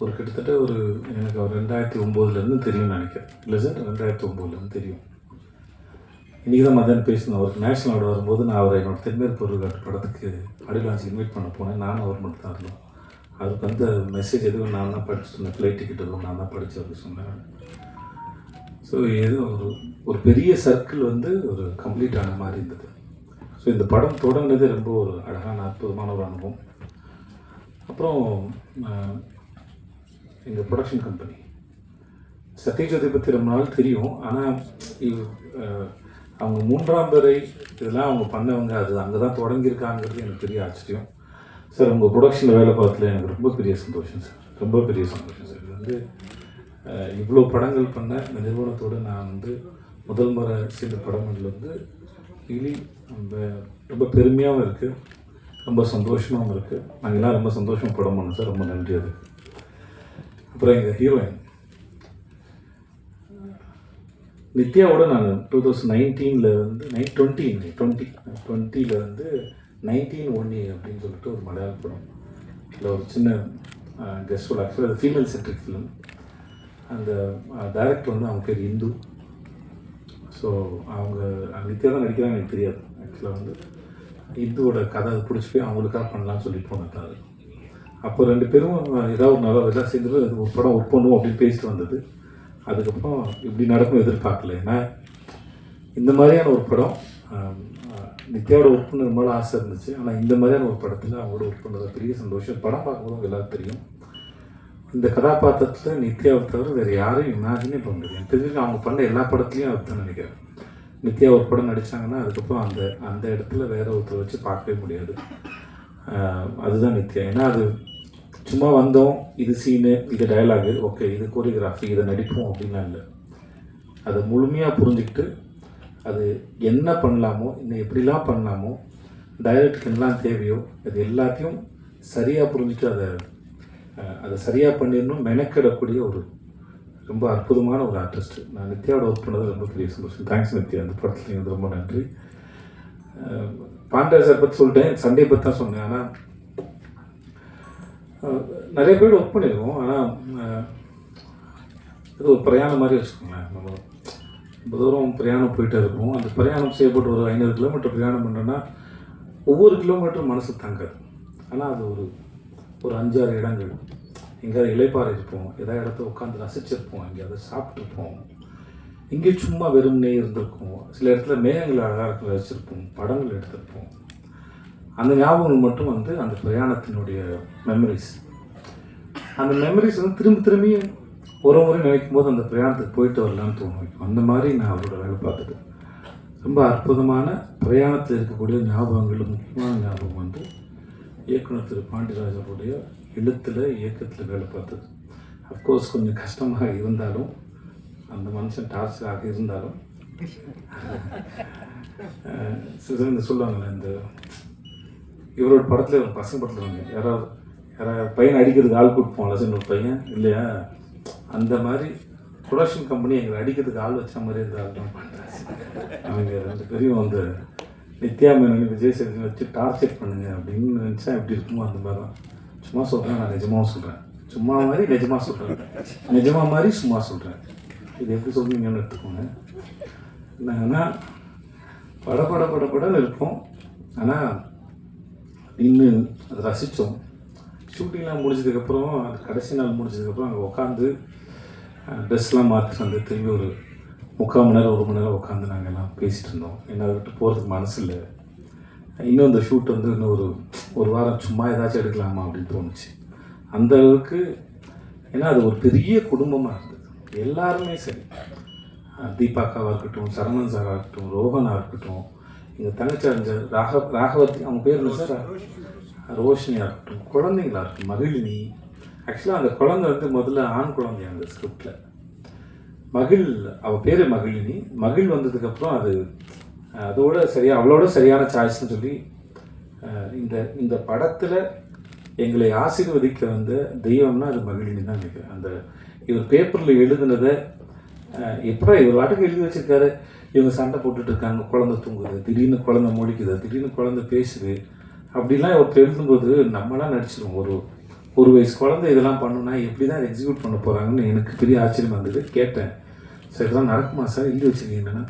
ஒரு கிட்டத்தட்ட ஒரு எனக்கு அவர் ரெண்டாயிரத்தி ஒம்போதுலேருந்து தெரியும்னு நினைக்கிறேன். இல்லை சார் ரெண்டாயிரத்தி ஒம்போதுலேருந்து தெரியும். இன்றைக்கி தான் மதியானம் பேசினேன் அவருக்கு நேஷனல் அவார்டு வரும்போது நான் அவரை என்னோட தென்மேற்கு பொருள் படத்துக்கு அடிலான்ஸ் இன்வைட் பண்ண போனேன். நானும் அவர் மட்டும் தான் இருந்தோம். அதுக்கு வந்த மெசேஜ் எதுவும் நான் தான் படிச்சு சொன்னேன் ஃப்ளைட் டிக்கெட் எதுவும் நான் தான் படித்து அப்படி சொன்னேன். ஸோ ஏதோ ஒரு ஒரு பெரிய சர்க்கிள் வந்து ஒரு கம்ப்ளீட் ஆன மாதிரி இருந்தது. ஸோ இந்த படம் தொடங்கினது ரொம்ப ஒரு அழகான அற்புதமான ஒரு அனுபவம். அப்புறம் எங்கள் ப்ரொடக்ஷன் கம்பெனி சத்யஜோதி பற்றி ரொம்ப நாள் தெரியும். ஆனால் அவங்க மூன்றாம் பிறை இதெல்லாம் அவங்க பண்ணவங்க அது அங்கே தான் தொடங்கியிருக்காங்கிறது எனக்கு பெரிய ஆச்சரியம். சார் உங்கள் ப்ரொடக்ஷனில் வேலை பார்த்ததுல எனக்கு ரொம்ப பெரிய சந்தோஷம் சார். ரொம்ப பெரிய சந்தோஷம் சார். இது வந்து இவ்வளோ படங்கள் பண்ண இந்த நிறுவனத்தோடு நான் வந்து முதல் முறை சேர்ந்த படங்கள் வந்து ரியலி ரொம்ப ரொம்ப பெருமையாகவும் இருக்குது ரொம்ப சந்தோஷமாகவும் இருக்குது நாங்கள் எல்லாம் ரொம்ப சந்தோஷமாக படம் பண்ணோம் சார். ரொம்ப நன்றி அது அப்புறம் எங்கள் ஹீரோயின் நித்யாவோட நான் டூ தௌசண்ட் நைன்டீனில் வந்து நைன் டுவெண்ட்டி டுவெண்ட்டி டுவெண்ட்டியில் வந்து நைன்டீன் ஒன்னி அப்படின்னு சொல்லிட்டு ஒரு மலையாள படம். இல்லை ஒரு சின்ன கெஸ்ட் ரோல் ஆக்சுவலாக அது ஃபீமேல் சென்ட்ரிக் ஃபிலிம் அந்த டைரக்டர் வந்து அவங்க பேர் இந்து. ஸோ அவங்க நித்யா தான் நடிக்கிறாங்க எனக்கு தெரியாது. ஆக்சுவலாக வந்து இந்துவோட கதை பிடிச்சி போய் அவங்களுக்காக பண்ணலாம்னு சொல்லி போனது அது. அப்போ ரெண்டு பேரும் ஏதாவது ஒரு நல்லா எல்லாம் சேர்ந்து ஒரு படம் ஒர்க் பண்ணுவோம் அப்படின்னு பேசிட்டு வந்தது. அதுக்கப்புறம் இப்படி நடக்கும் எதிர்பார்க்கல. ஏன்னா இந்த மாதிரியான ஒரு படம் நித்யாவோட ஒர்க் பண்ண ரொம்ப ஆசை இருந்துச்சு. ஆனால் இந்த மாதிரியான ஒரு படத்தில் அவங்களோட ஒர்க் பண்ணது பெரிய சந்தோஷம். படம் பார்க்கும்போது அவங்க எல்லாரும் தெரியும். இந்த கதாபாத்திரத்தில் நித்யாவை தவிர வேறு யாரையும் இமேஜினே பண்ண முடியாது. எனக்கு தெரிஞ்சு அவங்க பண்ண எல்லா படத்துலையும் அதுதான் நினைக்கிறேன். நித்யா ஒரு படம் நடித்தாங்கன்னா அதுக்கப்புறம் அந்த அந்த இடத்துல வேற ஒருத்தர் வச்சு பார்க்கவே முடியாது. அதுதான் நித்யா. ஏன்னா அது சும்மா வந்தோம் இது சீனு இது டயலாகு ஓகே இது கோரியோகிராஃபி இதை நடிப்போம் அப்படின்லாம் இல்லை. அதை முழுமையாக புரிஞ்சுக்கிட்டு அது என்ன பண்ணலாமோ இன்னும் எப்படிலாம் பண்ணலாமோ டைரக்டுக்கு என்னலாம் தேவையோ அது எல்லாத்தையும் சரியாக புரிஞ்சுட்டு அதை அதை சரியாக பண்ணிடணும் மெனக்கிடக்கூடிய ஒரு ரொம்ப அற்புதமான ஒரு ஆர்டிஸ்ட் நான் நித்யாவோட ஒர்க் பண்ணது ரொம்ப பெரிய சந்தோஷம். தேங்க்ஸ் நித்யா. அந்த படத்துலேயும் நீங்கள் ரொம்ப நன்றி. அஹ், பற்றி சொல்லிட்டேன் சண்டே பற்றி தான் சொன்னேன். ஆனால் நிறைய பேர் ஒர்க் பண்ணியிருக்கோம் ஆனால் இது ஒரு பிரயாணம் மாதிரி வச்சுக்கோங்களேன். நம்ம ரொம்ப தூரம் பிரயாணம் போயிட்டே இருக்கோம். அந்த பிரயாணம் செய்யப்பட்டு ஒரு ஐநூறு கிலோமீட்டர் பிரயாணம் பண்ணுறோன்னா ஒவ்வொரு கிலோமீட்டரும் மனசு தங்காது. ஆனால் அது ஒரு ஒரு அஞ்சாறு இடங்கள். எங்கேயாவது இலைப்பாறை இருப்போம். ஏதாவது இடத்த உட்காந்து ரசிச்சிருப்போம். எங்கேயாவது சாப்பிட்ருப்போம் இங்கே சும்மா வெறும்னே இருந்திருக்கும். சில இடத்துல மேகங்கள் அழகாக வச்சுருப்போம் படங்கள் எடுத்திருப்போம். அந்த ஞாபகங்கள் மட்டும் வந்து அந்த பிரயாணத்தினுடைய மெமரிஸ் அந்த மெமரிஸ் வந்து திரும்ப திரும்பி ஒரு முறை நினைக்கும் போது அந்த பிரயாணத்துக்கு போயிட்டு வரலான்னு தோணும். அந்த மாதிரி நான் அவரோட வேலை பார்த்தது ரொம்ப அற்புதமான பிரயாணத்தில் இருக்கக்கூடிய ஞாபகங்கள் முக்கியமான ஞாபகம் வந்து இயக்குனர் திரு பாண்டியராஜனுடைய எழுத்தில் இயக்கத்தில் வேலை பார்த்தது. அஃப்கோர்ஸ் கொஞ்சம் கஷ்டமாக இருந்தாலும் அந்த மனுஷன் டார்ச்சராக இருந்தாலும் சில இந்த சொல்லுவாங்கல்ல இந்த இவரோட படத்தில் ஒரு பசங்க படத்தில் வந்து யாராவது யாராவது பையன் அடிக்கிறதுக்கு ஆள் கூப்பிட்டு சார் ஒரு பையன் இல்லையா? அந்த மாதிரி ப்ரொடக்ஷன் கம்பெனி எங்களை அடிக்கிறதுக்கு ஆள் வச்ச மாதிரி இருந்த ஆள் தான் பண்ணுறாங்க அவங்க ரெண்டு பேரையும் அந்த நித்யா மேனன் விஜய் சேதுபதி வச்சு டார்ச்சர் பண்ணுங்க அப்படின்னு நினச்சா எப்படி இருக்குமோ அந்த மாதிரி தான் சும்மா சொல்கிறேன் நான் நிஜமாவும் சொல்கிறேன் சும்மா மாதிரி நிஜமாக சொல்கிறேன் நிஜமா மாதிரி சும்மா சொல்கிறேன் இது எப்படி சொல்றீங்கன்னு எடுத்துக்கோங்க. என்னன்னா பட பட பட படம் இருக்கும் ஆனால் நின்று அதை ரசித்தோம். ஷூட்டிங்லாம் முடிஞ்சதுக்கப்புறம் அது கடைசி நாள் முடிஞ்சதுக்கப்புறம் அங்கே உட்காந்து ட்ரெஸ்லாம் மாற்றிட்டு வந்து திரும்பி ஒரு முக்கால் மணி நேரம் ஒரு மணி நேரம் உட்காந்து நாங்கள் எல்லாம் பேசிகிட்டு இருந்தோம். என்ன அதை விட்டு போகிறதுக்கு மனசு இல்லை. இன்னும் அந்த ஷூட் வந்து இன்னும் ஒரு ஒரு வாரம் சும்மா ஏதாச்சும் எடுக்கலாமா அப்படின்னு தோணுச்சு. அந்த அளவுக்கு ஏன்னா அது ஒரு பெரிய குடும்பமாக இருந்தது. எல்லாருமே சரி. தீபாக்காவாக இருக்கட்டும் சரவணன் சாராக இருக்கட்டும் ரோஹனாக இருக்கட்டும் எங்கள் தங்கச்சி அறிஞ்ச ராக ராகவதி அவங்க பேர் என்ன சார் ரோஷினியாக இருக்கட்டும் குழந்தைங்களா இருக்கட்டும் மகிழினி. ஆக்சுவலாக அந்த குழந்தை வந்து முதல்ல ஆண் குழந்தையா அந்த ஸ்கிரிப்டில் மகிழ் அவள் பேர் மகிழினி. மகிழ் வந்ததுக்கப்புறம் அது அதோட சரியா அவளோட சரியான சாய்ஸ்னு சொல்லி அஹ், இந்த இந்த படத்தில் எங்களை ஆசீர்வதிக்க வந்த தெய்வம்னா அது மகிழினி தான் நினைக்கிறேன். அந்த இவர் பேப்பரில் எழுதுனதை எப்படா இவர் வாட்டுக்கு எழுதி வச்சுருக்காரு? இவங்க சண்டை போட்டுட்டு இருக்காங்க குழந்தை தூங்குது திடீர்னு குழந்தை மொழிக்குது திடீர்னு குழந்தை பேசுது. அப்படிலாம் இவர் எழுதும்போது நம்மளாம் நடிச்சிடும் ஒரு ஒரு வயசு குழந்தை இதெல்லாம் பண்ணுனா எப்படி தான் எக்ஸிக்யூட் பண்ண போகிறாங்கன்னு எனக்கு பெரிய ஆச்சரியமாக இருந்தது கேட்டேன். சார் இதெல்லாம் நடக்குமா சார்? எழுதி வச்சுருக்கீங்கன்னா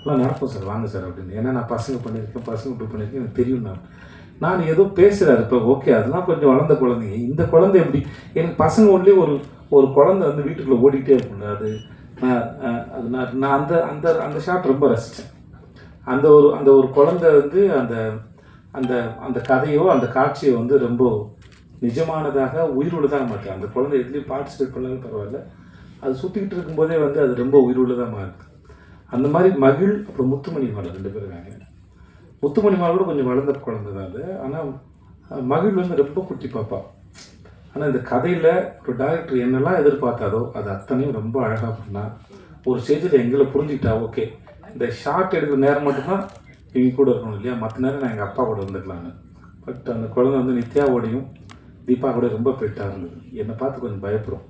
எல்லாம் நடக்கும் சார் வாங்க சார் அப்படின்னு. ஏன்னா நான் பசங்க பண்ணியிருக்கேன் பசங்க இப்படி பண்ணியிருக்கேன் எனக்கு தெரியும் நான். நான் ஏதோ பேசுகிறாரு இப்போ ஓகே அதெல்லாம் கொஞ்சம் வளர்ந்த குழந்தைங்க. இந்த குழந்தை எப்படி? எனக்கு பசங்க ஒன்லி ஒரு ஒரு குழந்தை வந்து வீட்டுக்குள்ளே ஓடிக்கிட்டே இருக்கும்ல அது நான் அது நான் நான் அந்த அந்த அந்த ஷாட் ரொம்ப ரசித்தேன் அந்த ஒரு அந்த ஒரு குழந்தை வந்து அந்த அந்த அந்த கதையோ அந்த காட்சியோ வந்து ரொம்ப நிஜமானதாக உயிருள்ளதாக மாட்டேன் அந்த குழந்தை எதுலேயும் பார்ட்டிசிபேட் பண்ணாலும் பரவாயில்ல. அது சுற்றிக்கிட்டு இருக்கும்போதே வந்து அது ரொம்ப உயிருள்ளதாக மாறுது. அந்த மாதிரி மகிழ் அப்புறம் முத்துமணி மாலை ரெண்டு பேரும் வாங்க முத்துமணி மாலை கூட கொஞ்சம் வளர்ந்த குழந்தை தான் அது. ஆனால் மகிழ் வந்து ரொம்ப குட்டி பாப்பா. ஆனால் இந்த கதையில் ஒரு டைரக்டர் என்னெல்லாம் எதிர்பார்த்தாதோ அது அத்தனையும் ரொம்ப அழகாக பண்ணால் ஒரு ஸ்டேஜில் எங்களை புரிஞ்சுக்கிட்டா ஓகே இந்த ஷார்ட் எடுக்கிற நேரம் மட்டும்தான் இவங்க கூட இருக்கணும் இல்லையா? மற்ற நேரம் நான் எங்கள் அப்பா கூட இருந்துக்கலான்னு பட் அந்த குழந்தை வந்து நித்யாவோடையும் தீபா கூட ரொம்ப பெட்டாக இருந்தது. என்னை பார்த்து கொஞ்சம் பயப்படும்.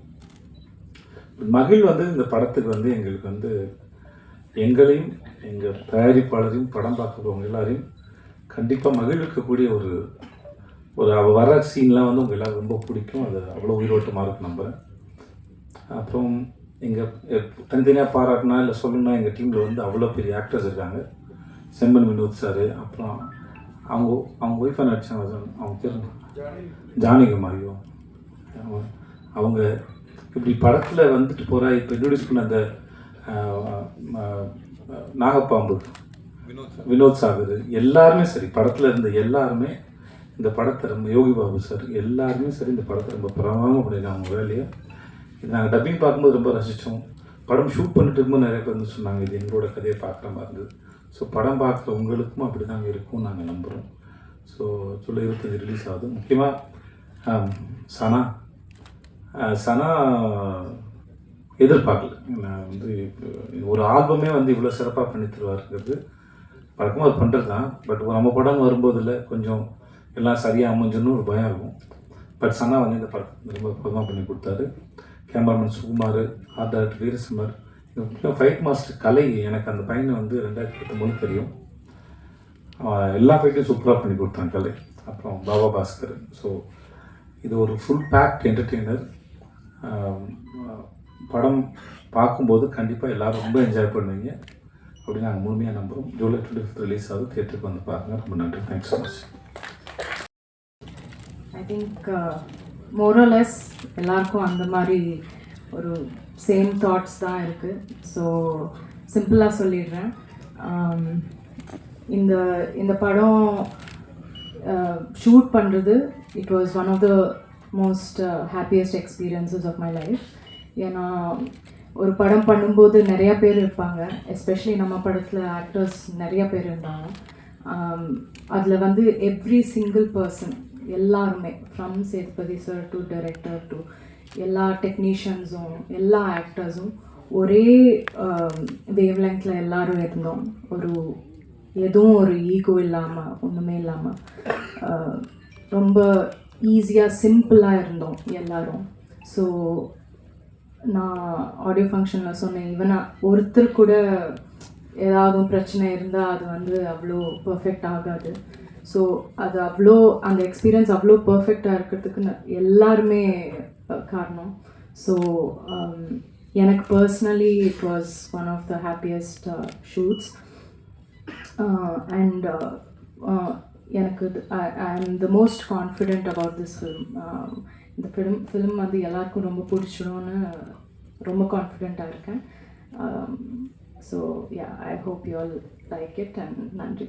மகிழ் வந்து இந்த படத்துக்கு வந்து எங்களுக்கு வந்து எங்களையும் எங்கள் தயாரிப்பாளரையும் படம் பார்க்குறவங்க எல்லாரையும் கண்டிப்பாக மகிழ்விக்கக்கூடிய ஒரு ஒரு அவ வர சீன்லாம் வந்து உங்கள் எல்லாரும் ரொம்ப பிடிக்கும். அது அவ்வளோ உயிரோட்டமாக இருக்கு நம்புகிறேன் அப்புறம் எங்கள் தனித்தனியாக பாராட்டினா இல்லை சொல்லணும்னா எங்கள் டீமில் வந்து அவ்வளோ பெரிய ஆக்டர்ஸ் இருக்காங்க. செம்பன் வினோத் சார் அப்புறம் அவங்க அவங்க ஒய்ஃபை நடிச்சாங்க? அவங்க பேர்? ஜானகிமாரியோ அவங்க- இப்படி படத்தில் வந்துட்டு போகிற இப்போ இன்ட்ரடியூஸ் பண்ண அந்த நாகப்பாம்பு. வினோத் சாகர் எல்லாருமே சரி. படத்தில் இருந்த எல்லாருமே இந்த படத்தை ரொம்ப யோகி பாபு சார் எல்லாருமே சரி இந்த படத்தை ரொம்ப பிரமாதமாக பண்ணியிருக்காங்க அவங்க வேலையை. இது நாங்கள் டப்பிங் பார்க்கும்போது ரொம்ப ரசித்தோம் படம் ஷூட் பண்ணிட்டு இருக்கும்போது நிறைய பேர் வந்து சொன்னாங்க இது எங்களோட கதையை பார்க்குற மாதிரி இருந்தது. ஸோ படம் பார்க்குற உங்களுக்கும் அப்படி தாங்க இருக்கும் நாங்கள் நம்புகிறோம் ஸோ ஜூலை இருபத்தஞ்சி ரிலீஸ் ஆகுது. முக்கியமாக சனா. சனா எதிர்பார்க்கல. நான் வந்து ஒரு ஆல்பமே வந்து இவ்வளோ சிறப்பாக பண்ணி தருவாருங்கிறது. வழக்கமாக அது பண்ணுறது தான் பட் நம்ம படம் வரும்போதில் கொஞ்சம் எல்லாம் சரியாக அமைஞ்சுன்னு ஒரு பயம் இருக்கும். பட் சனா வந்து இந்த படம் ரொம்ப அற்புதமாக பண்ணி கொடுத்தாரு. Cameraman Sukumar art director Veerasimmar fight master Kalai எனக்கு அந்த பையனை வந்து ரெண்டாயிரத்தி பத்தொம்பது தெரியும். எல்லா ஃபைட்டையும் சூப்பராக பண்ணி கொடுத்தான் கலை. அப்புறம் பாபா பாஸ்கர். ஸோ இது ஒரு ஃபுல் பேக்ட் என்டர்டெய்னர் படம் பார்க்கும்போது கண்டிப்பாக எல்லாரும் ரொம்ப என்ஜாய் பண்ணுவீங்க. அப்படின்னு நாங்கள் முழுமையாக நம்புகிறோம் ஜூலை டுவெண்ட்டி ஃபிஃப்த் ரிலீஸ் ஆகுது. தேட்டருக்கு வந்து பாருங்கள் ரொம்ப நன்றி. Thanks so much I think more or less எல்லாருக்கும் அந்த மாதிரி ஒரு சேம் தாட்ஸ் தான் இருக்குது ஸோ சிம்பிளாக சொல்லிடுறேன். Um, இந்த இந்த படம் ஷூட் பண்ணுறது it was one of the most happiest experiences of my life ஏன்னா ஒரு படம் பண்ணும்போது நிறையா பேர் இருப்பாங்க. எஸ்பெஷலி நம்ம படத்தில் ஆக்டர்ஸ் நிறைய பேர் இருந்தாங்க. Um, அதில் வந்து எவ்ரி சிங்கிள் பர்சன் எல்லாருமே from Sethupathi sir to director to எல்லா டெக்னீஷியன்ஸும் எல்லா ஆக்டர்ஸும் ஒரே um, வேவ் லெங்க்ல எல்லாரும் இருந்தோம். ஒரு எதுவும் ஒரு ஈகோ இல்லாமல் ஒன்றுமே இல்லாமல் ரொம்ப ஈஸியாக சிம்பிளாக இருந்தோம் எல்லாரும். ஸோ நான் ஆடியோ ஃபங்க்ஷனில் சொன்னேன் ஈவன் ஒருத்தர் கூட ஏதாவது பிரச்சனை இருந்தால் அது வந்து அவ்வளோ பர்ஃபெக்ட் ஆகாது. ஸோ அது அவ்வளோ அந்த எக்ஸ்பீரியன்ஸ் அவ்வளோ பர்ஃபெக்டாக இருக்கிறதுக்கு எல்லாருமே காரணம். ஸோ um, எனக்கு personally it was one of the happiest shoots and எனக்கு I am the most confident about this film இந்த ஃபிலிம் ஃபிலிம் வந்து எல்லாருக்கும் ரொம்ப பிடிச்சிடும்னு ரொம்ப கான்ஃபிடெண்ட்டாக இருக்கேன். So ya I hope you all like it and நன்றி.